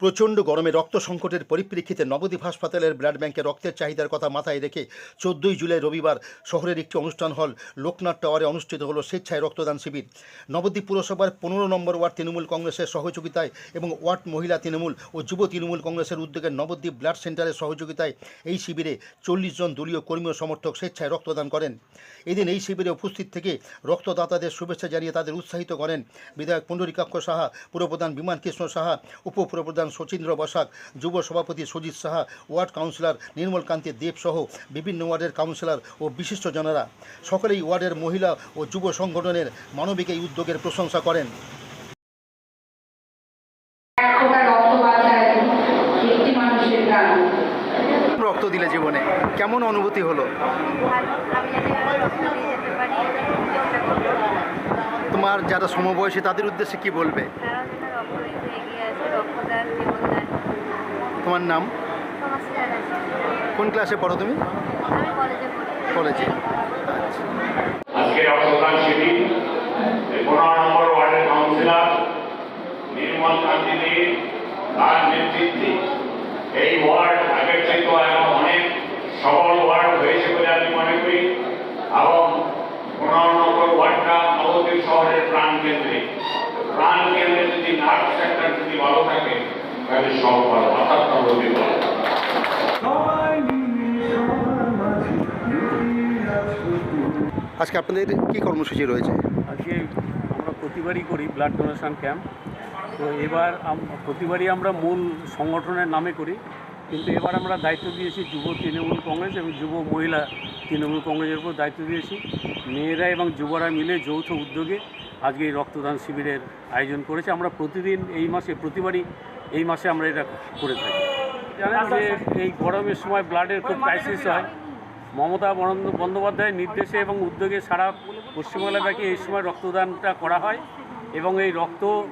প্রচণ্ড গরমে রক্ত সংকটের পরিপ্রেক্ষিতে নবদ্বীপ হাসপাতালের ব্লাড ব্যাংকে রক্তের চাহিদার কথা মাথায় রেখে চোদ্দোই জুলাই রবিবার শহরের একটি অনুষ্ঠান হল। লোকনাথ টাওয়ারে অনুষ্ঠিত হলো স্বেচ্ছায় রক্তদান শিবির। নবদ্বীপ পুরসভার পনেরো নম্বর ওয়ার্ড তৃণমূল কংগ্রেসের সহযোগিতায় এবং ওয়ার্ড মহিলা তৃণমূল ও যুব তৃণমূল কংগ্রেসের উদ্যোগে নবদ্বীপ ব্লাড সেন্টারের সহযোগিতায় এই শিবিরে চল্লিশ জন দলীয় কর্মী ও সমর্থক স্বেচ্ছায় রক্তদান করেন। এদিন এই শিবিরে উপস্থিত থেকে রক্তদাতাদের শুভেচ্ছা জানিয়ে তাদের উৎসাহিত করেন। বিধায়ক পুণ্ডরিকাক্ষ সাহা, পুরপ্রধান বিমান কৃষ্ণ সাহা উপপুরপ্রধান শচীন্দ্র বসাক যুব সভাপতি সুজিত সাহা ওয়ার্ড কাউন্সিলর নির্মল কান্তি দেব সহ বিভিন্ন ওয়ার্ডের কাউন্সিলর ও বিশিষ্ট বিশিষ্টজনেরা। সকলেই ওয়ার্ডের মহিলা ও যুব সংগঠনের মানবিক এই উদ্যোগের প্রশংসা করেন। রক্ত দিলে জীবনে। কেমন অনুভূতি হলো? তোমার যারা সমবয়সী তাদের উদ্দেশ্যে কি বলবে? তোমার নাম? কোন ক্লাসে পড়ো তুমি? কলেজে আজকে পনেরো নম্বর ওয়ার্ডের কাউন্সিলর নির্মল কান্তি দে তার নেতৃত্বে এই ওয়ার্ড আগের থেকে এখন অনেক সবল ওয়ার্ড হয়েছে বলে আমি মনে করি। এবং পনেরো নম্বর ওয়ার্ডটা নবদ্বীপ শহরের প্রাণ কেন্দ্রে প্রাণ কেন্দ্রে যদি নার্ভ সেক্টর যদি ভালো থাকে তাহলে সব ভালো। অর্থাৎ নবদ্বীপ ভালো আজকে আপনাদের কি কর্মসূচি রয়েছে? আজকে আমরা প্রতিবারই করি ব্লাড ডোনেশন ক্যাম্প। তো এবার প্রতিবারই আমরা মূল সংগঠনের নামে করি। কিন্তু এবার আমরা দায়িত্ব দিয়েছি যুব তৃণমূল কংগ্রেস এবং যুব মহিলা তৃণমূল কংগ্রেসের উপর দায়িত্ব দিয়েছি। মেয়েরা এবং যুবরা মিলে যৌথ উদ্যোগে আজকে এই রক্তদান শিবিরের আয়োজন করেছে। আমরা প্রতিদিন এই মাসে, প্রতিবারই এই মাসে আমরা এটা করে থাকি। জানেন যে এই গরমের সময় ব্লাডের খুব ক্রাইসিস হয়। মমতা বন্দ- বন্দ্যোপাধ্যায়ের নির্দেশে এবং উদ্যোগে সারা পশ্চিমবাংলাব্যাপী এই সময় রক্তদানটা করা হয় এবং এই রক্ত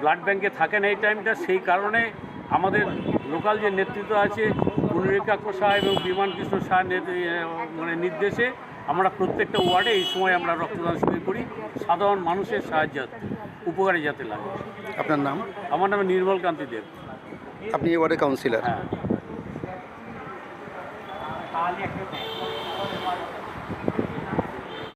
ব্লাড ব্যাংকে থাকে না এই টাইমটা সেই কারণে আমাদের লোকাল যে নেতৃত্ব আছে পুনরিকাক্ষ শাহ এবং বিমান কৃষ্ণ শাহ মানে নির্দেশে আমরা প্রত্যেকটা ওয়ার্ডে এই সময় আমরা রক্তদান শিবির করি। সাধারণ মানুষের সাহায্য উপকারে যাতে লাগে। আপনার নাম? আমার নাম নির্মল কান্তি দেব। আপনি এই ওয়ার্ডের কাউন্সিলর হ্যাঁ।